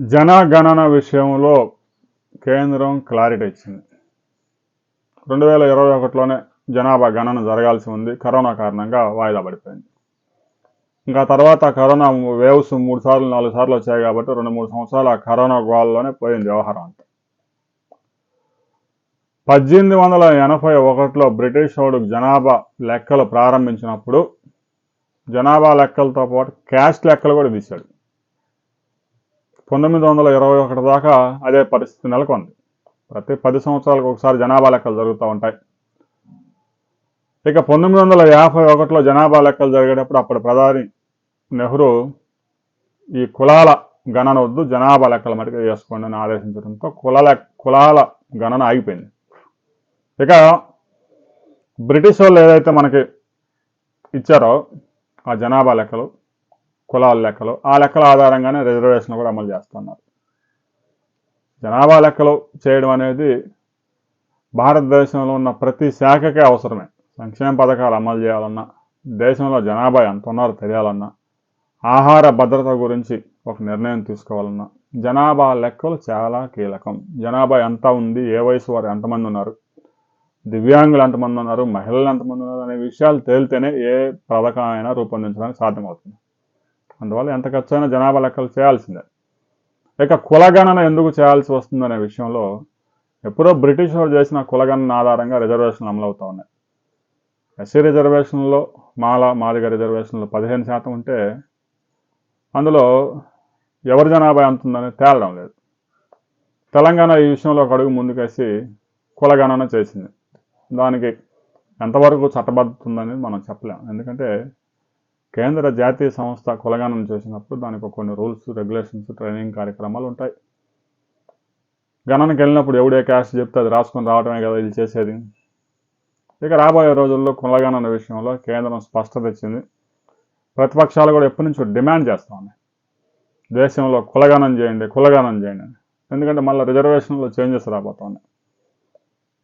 జనగణన విషయంలో కేంద్రం క్లారిటీ ఇచ్చింది. రెండు వేల ఇరవై ఒకటిలోనే జనాభా గణన జరగాల్సి ఉంది. కరోనా కారణంగా వాయిదా పడిపోయింది. ఇంకా తర్వాత కరోనా వేవ్స్ మూడు సార్లు నాలుగు సార్లు వచ్చాయి కాబట్టి రెండు మూడు సంవత్సరాలు ఆ కరోనా గోల్లోనే పోయింది వ్యవహారం అంతా. పద్దెనిమిది వందల ఎనభై ఒకటిలో బ్రిటిష్ వాడు జనాభా లెక్కలు ప్రారంభించినప్పుడు జనాభా లెక్కలతో పాటు క్యాస్ట్ లెక్కలు కూడా తీశాడు. పంతొమ్మిది వందల ఇరవై ఒకటి దాకా అదే పరిస్థితి నెలకొంది. ప్రతి పది సంవత్సరాలకు ఒకసారి జనాభా లెక్కలు జరుగుతూ ఉంటాయి. ఇక పంతొమ్మిది వందల యాభై ఒకటిలో జనాభా లెక్కలు జరిగేటప్పుడు అప్పటి ప్రధాని నెహ్రూ ఈ కులాల గణన వద్దు జనాభా లెక్కల మటుకు చేసుకోండి అని ఆదేశించడంతో కులాల కులాల గణన ఆగిపోయింది. ఇక బ్రిటిష్ వాళ్ళు ఏదైతే మనకి ఇచ్చారో ఆ జనాభా లెక్కలు కులాల లెక్కలు ఆ లెక్కల ఆధారంగానే రిజర్వేషన్ కూడా అమలు చేస్తున్నారు. జనాభా లెక్కలు చేయడం అనేది భారతదేశంలో ఉన్న ప్రతి శాఖకే అవసరమే. సంక్షేమ పథకాలు అమలు చేయాలన్నా దేశంలో జనాభా ఎంత ఉన్నారో తెలియాలన్నా ఆహార భద్రత గురించి ఒక నిర్ణయం తీసుకోవాలన్నా జనాభా లెక్కలు చాలా కీలకం. జనాభా ఎంత ఉంది ఏ వయసు వారు ఎంతమంది ఉన్నారు దివ్యాంగులు ఎంతమంది ఉన్నారు మహిళలు ఎంతమంది ఉన్నారు అనే విషయాలు తేలితేనే ఏ పథకం అయినా రూపొందించడానికి సాధ్యమవుతుంది. అందువల్ల ఎంత ఖర్చు అయినా జనాభా లెక్కలు చేయాల్సిందే. ఇక కులగణన ఎందుకు చేయాల్సి వస్తుందనే విషయంలో ఎప్పుడో బ్రిటిష్ వారు చేసిన కులగణన ఆధారంగా రిజర్వేషన్లు అమలవుతూ ఉన్నాయి. ఎస్సీ రిజర్వేషన్లో మాల మాదిగ రిజర్వేషన్లో పదిహేను శాతం ఉంటే అందులో ఎవరి జనాభా ఎంత ఉందని తేలడం లేదు. తెలంగాణ ఈ విషయంలో ఒక అడుగు ముందుకేసి కులగణన చేసింది. దానికి ఎంతవరకు చట్టబద్ధతుందని మనం చెప్పలేం. ఎందుకంటే కేంద్ర జాతీయ సంస్థ కులగానం చేసినప్పుడు దానికి కొన్ని రూల్స్ రెగ్యులేషన్స్ ట్రైనింగ్ కార్యక్రమాలు ఉంటాయి. గణనకి వెళ్ళినప్పుడు ఎవడే క్యాస్ట్ చెప్తే అది రాసుకొని రావడమే కదా ఇది చేసేది. ఇక రాబోయే రోజుల్లో కులగణన విషయంలో కేంద్రం స్పష్టత ఇచ్చింది. ప్రతిపక్షాలు కూడా ఎప్పటి నుంచో డిమాండ్ చేస్తూ ఉన్నాయి. దేశంలో కులగానం చేయండి కులగానం చేయండి ఎందుకంటే మళ్ళీ రిజర్వేషన్లో చేంజెస్ రాబోతా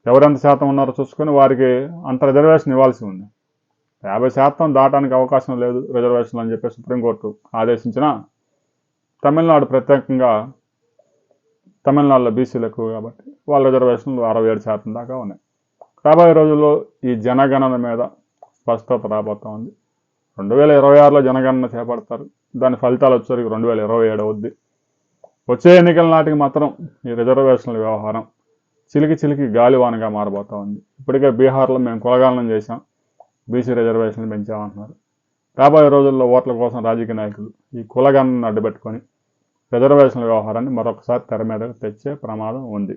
ఎవరెంత శాతం ఉన్నారో చూసుకొని వారికి అంత రిజర్వేషన్ ఇవ్వాల్సి ఉంది. యాభై శాతం దాటానికి అవకాశం లేదు రిజర్వేషన్ అని చెప్పి సుప్రీంకోర్టు ఆదేశించిన తమిళనాడు ప్రత్యేకంగా తమిళనాడులో బీసీలు ఎక్కువ కాబట్టి వాళ్ళ రిజర్వేషన్లు అరవై ఏడు శాతం దాకా ఉన్నాయి. రాబోయే రోజుల్లో ఈ జనగణన మీద స్పష్టత రాబోతా ఉంది. రెండు వేల ఇరవై ఆరులో జనగణన చేపడతారు. దాని ఫలితాలు వచ్చేసరికి రెండు వేల ఇరవై ఏడు అవుద్ది. వచ్చే ఎన్నికల నాటికి మాత్రం ఈ రిజర్వేషన్ల వ్యవహారం చిలికి చిలికి గాలివానగా మారబోతా ఉంది. ఇప్పటికే బీహార్లో మేము కులగాలనం చేశాం. బీసీ రిజర్వేషన్లు పెంచామంటున్నారు. రాబోయే రోజుల్లో ఓట్ల కోసం రాజకీయ నాయకులు ఈ కులగణను అడ్డుపెట్టుకొని రిజర్వేషన్ల వ్యవహారాన్ని మరొకసారి తెర మీదకు తెచ్చే ప్రమాదం ఉంది.